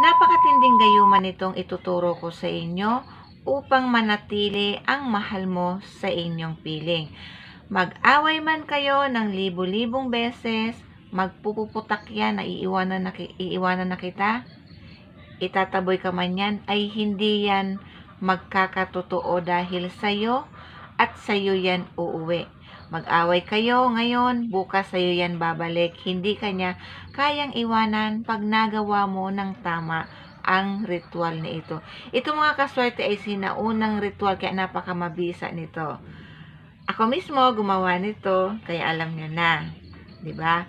Napakatinding gayuman itong ituturo ko sa inyo upang manatili ang mahal mo sa inyong piling. Mag-away man kayo ng libo-libong beses, magpupuputak yan na iiwanan na, iiwanan na kita, itataboy ka man yan, ay hindi yan magkakatotoo dahil sa'yo at sa'yo yan uuwi. Mag-away kayo ngayon, bukas sa'yo yan babalik. Hindi kanya kayang iwanan pag nagawa mo ng tama ang ritual na ito. Ito mga kaswerte ay sinaunang ritual kaya napakamabisa nito. Ako mismo gumawa nito kaya alam nyo na. 'di ba?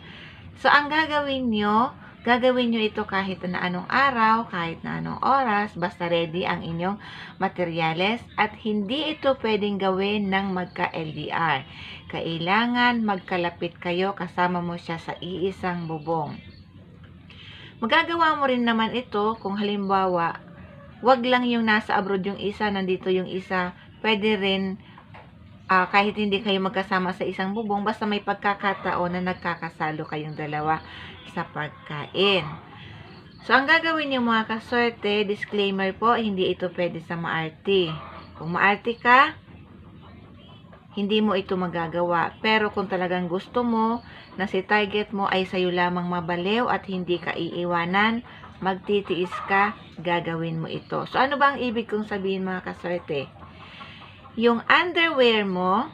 So ang gagawin nyo, gagawin nyo ito kahit na anong araw, kahit na anong oras, basta ready ang inyong materyales at hindi ito pwedeng gawin ng magka-LDR. Kailangan magkalapit kayo kasama mo siya sa iisang bubong. Magagawa mo rin naman ito kung halimbawa, wag lang yung nasa abroad yung isa, nandito yung isa, pwede rin ah, kahit hindi kayo magkasama sa isang bubong, basta may pagkakataon na nagkakasalo kayong dalawa sa pagkain. So, ang gagawin niyo mga kaswerte, disclaimer po, hindi ito pwede sa maarte. Kung maarte ka, hindi mo ito magagawa. Pero kung talagang gusto mo na si target mo ay sa'yo lamang mabaliw at hindi ka iiwanan, magtitiis ka, gagawin mo ito. So, ano ba ang ibig kong sabihin mga kaswerte? Yung underwear mo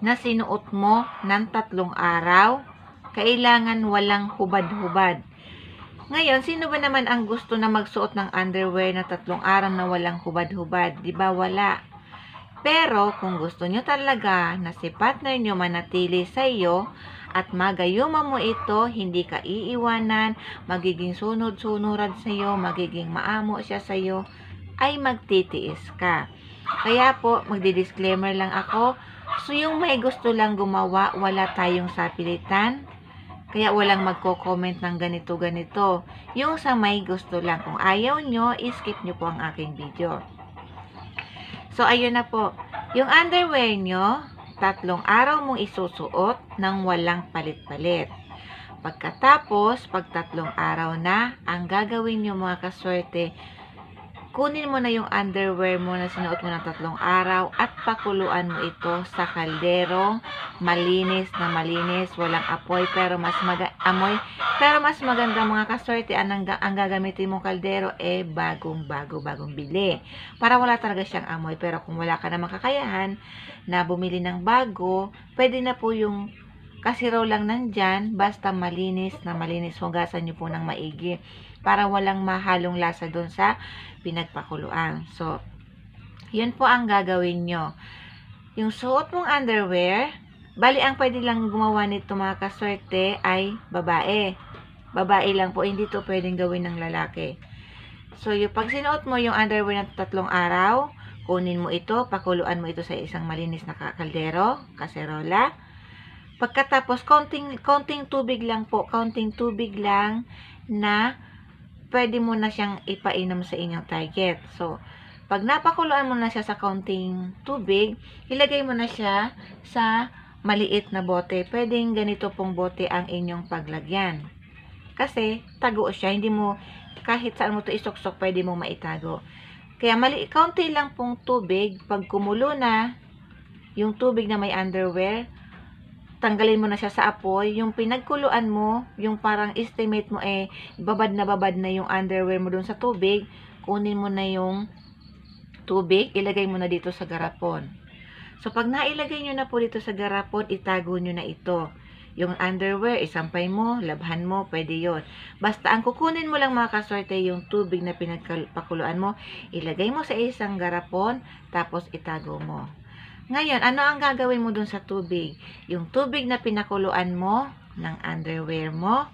na sinuot mo ng tatlong araw, kailangan walang hubad-hubad. Ngayon, sino ba naman ang gusto na magsuot ng underwear na tatlong araw na walang hubad-hubad? Di ba wala? Pero kung gusto nyo talaga na si partner nyo manatili sa iyo at magayuma mo ito, hindi ka iiwanan, magiging sunod-sunurad sa iyo, magiging maamo siya sa iyo, ay magtitiis ka. Kaya po, magdi-disclaimer lang ako. So, yung may gusto lang gumawa, wala tayong sapilitan. Kaya walang magko-comment ng ganito-ganito. Yung sa may gusto lang. Kung ayaw nyo, skip nyo po ang aking video. So, ayun na po. Yung underwear nyo, tatlong araw mong isusuot ng walang palit-palit. Pagkatapos, pag tatlong araw na, ang gagawin nyo mga kaswerte, kunin mo na yung underwear mo na sinuot mo ng tatlong araw at pakuluan mo ito sa kaldero, malinis na malinis, walang apoy pero mas maga amoy, pero mas maganda mga kaswerte ang, ang gagamitin mong kaldero eh bagong bago bagong bili. Para wala talaga siyang amoy pero kung wala ka namang kakayahan na bumili ng bago, pwede na po yung kasi raw lang nandyan, basta malinis na malinis, hugasan nyo po ng maigi para walang mahalong lasa doon sa pinagpakuluan. So, yun po ang gagawin nyo. Yung suot mong underwear, bali ang pwede lang gumawa nito mga kaswerte ay babae. Babae lang po, hindi to pwedeng gawin ng lalaki. So, yung pag sinuot mo yung underwear ng tatlong araw, kunin mo ito, pakuluan mo ito sa isang malinis na kaldero, kaserola. Pagkatapos, konting, konting tubig lang po, konting tubig lang na pwede mo na siyang ipainom sa inyong target. So, pag napakuluan mo na siya sa konting tubig, ilagay mo na siya sa maliit na bote. Pwedeng ganito pong bote ang inyong paglagyan. Kasi, tago siya. Hindi mo, kahit saan mo ito isuksok, pwede mo maitago. Kaya, mali, kaunti lang pong tubig. Pag kumulo na, yung tubig na may underwear, tanggalin mo na siya sa apoy, yung pinagkuluan mo, yung parang estimate mo eh, babad na babad na yung underwear mo dun sa tubig, kunin mo na yung tubig, ilagay mo na dito sa garapon. So, pag nailagay nyo na po dito sa garapon, itago nyo na ito. Yung underwear, isampay mo, labhan mo, pwede yon. Basta, ang kukunin mo lang mga kaswerte, yung tubig na pinagpakuluan mo, ilagay mo sa isang garapon, tapos itago mo. Ngayon, ano ang gagawin mo dun sa tubig? Yung tubig na pinakuluan mo ng underwear mo,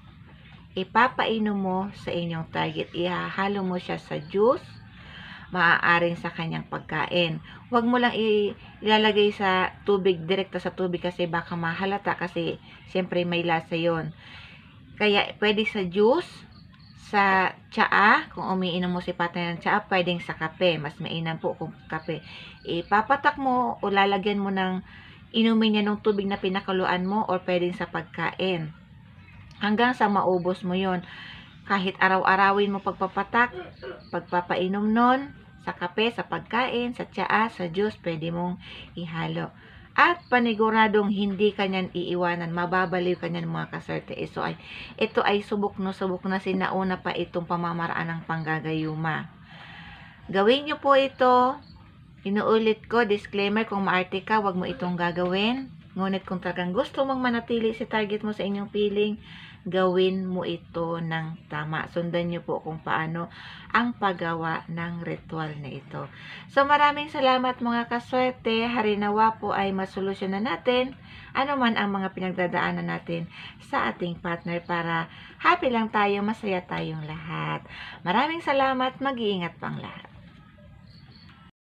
ipapainom mo sa inyong target. Ihahalo mo siya sa juice, maaaring sa kanyang pagkain. Huwag mo lang ilalagay sa tubig, direkta sa tubig kasi baka mahalata kasi siyempre may lasa yon. Kaya pwede sa juice, sa tsaa, kung umiinom mo si partner ng tsaa, pwedeng sa kape. Mas mainam po kung kape. Ipapatak mo o lalagyan mo ng inumin niya ng tubig na pinakaluan mo or pwedeng sa pagkain. Hanggang sa maubos mo yon kahit araw-arawin mo pagpapatak, pagpapainom nun, sa kape, sa pagkain, sa tsaa, sa juice, pwede mong ihalo. At paniguradong hindi kanyan iiwanan, mababaliw kanyan mga kaswerte. So ay, ito ay subok no subok na sinauna pa itong pamamaraan ng panggagayuma. Gawin nyo po ito. Inuulit ko, disclaimer, kung maarte ka, wag mo itong gagawin. Ngunit kung talagang gusto mong manatili sa target mo sa inyong feeling, gawin mo ito ng tama. Sundan nyo po kung paano ang paggawa ng ritual na ito. So maraming salamat mga kaswerte. Harinawa po ay masolusyonan natin ano man ang mga pinagdadaanan natin sa ating partner para happy lang tayo, masaya tayong lahat. Maraming salamat. Mag-iingat pang lahat.